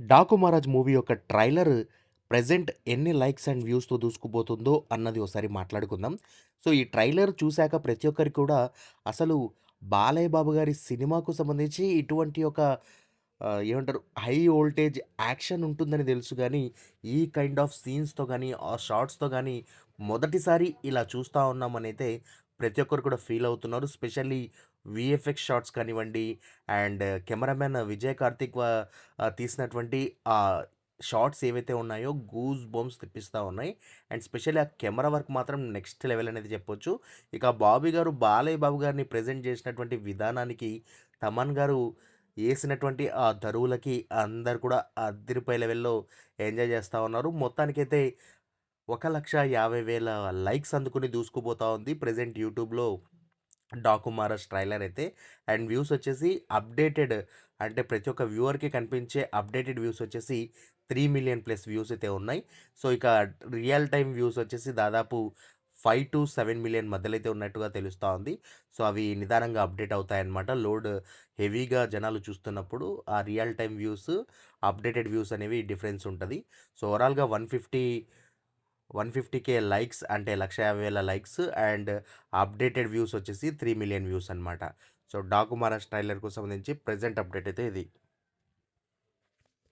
'Daaku Maharaj' movie యొక్క trailer present ఎన్ని likes and వ్యూస్‌తో దూసుకుపోతుందో అన్నది ఒకసారి మాట్లాడుకుందాం. సో, ఈ ట్రైలర్ చూశాక ప్రతి ఒక్కరికి కూడా అసలు బాలయ్య బాబు గారి సినిమాకు సంబంధించి ఇటువంటి ఒక ఏమంటారు హై వోల్టేజ్ యాక్షన్ ఉంటుందని తెలుసు కానీ ఈ కైండ్ ఆఫ్ సీన్స్‌తో కానీ ఆ షార్ట్స్‌తో కానీ మొదటిసారి ఇలా చూస్తా ఉన్నామనైతే ప్రతి ఒక్కరు కూడా ఫీల్ అవుతున్నారు. స్పెషల్లీ వీఎఫ్ఎక్స్ షాట్స్ కానివ్వండి అండ్ కెమెరామెన్ విజయ్ కార్తిక్ తీసినటువంటి ఆ షార్ట్స్ ఏవైతే ఉన్నాయో గూస్ బోమ్స్ తెప్పిస్తూ ఉన్నాయి. అండ్ స్పెషల్లీ ఆ కెమెరా వర్క్ మాత్రం నెక్స్ట్ లెవెల్ అనేది చెప్పొచ్చు. ఇక బాబీ గారు బాలయ్య బాబు గారిని ప్రెజెంట్ చేసినటువంటి విధానానికి తమన్ గారు వేసినటువంటి ఆ దరువులకి అందరు కూడా అద్దరిపై లెవెల్‌లో ఎంజాయ్ చేస్తూ ఉన్నారు. మొత్తానికైతే 1,50,000 లైక్స్ అందుకుని దూసుకుపోతా ఉంది. ప్రెజెంట్ యూట్యూబ్‌లో డాకుమారస్ ట్రైలర్ అయితే. అండ్ వ్యూస్ వచ్చేసి అప్డేటెడ్ అంటే ప్రతి ఒక్క వ్యూవర్‌కి కనిపించే అప్డేటెడ్ వ్యూస్ వచ్చేసి త్రీ మిలియన్ ప్లస్ వ్యూస్ అయితే ఉన్నాయి. సో, ఇక రియల్ టైమ్ వ్యూస్ వచ్చేసి దాదాపు 5-7,000,000 మధ్యలో అయితే ఉన్నట్టుగా తెలుస్తూ ఉంది. సో, అవి నిదానంగా అప్డేట్ అవుతాయన్నమాట. లోడ్ హెవీగా జనాలు చూస్తున్నప్పుడు ఆ real time views, updated views అనేవి డిఫరెన్స్ ఉంటుంది సో, ఓవరాల్‌గా వన్ ఫిఫ్టీ కే లైక్స్ అంటే లక్ష యాభై వేల లైక్స్ అండ్ అప్డేటెడ్ వ్యూస్ వచ్చేసి త్రీ మిలియన్ వ్యూస్ అనమాట సో, 'డాకు మహారాజ్' ట్రైలర్‌కు సంబంధించి ప్రెజెంట్ అప్డేట్ అయితే ఇది.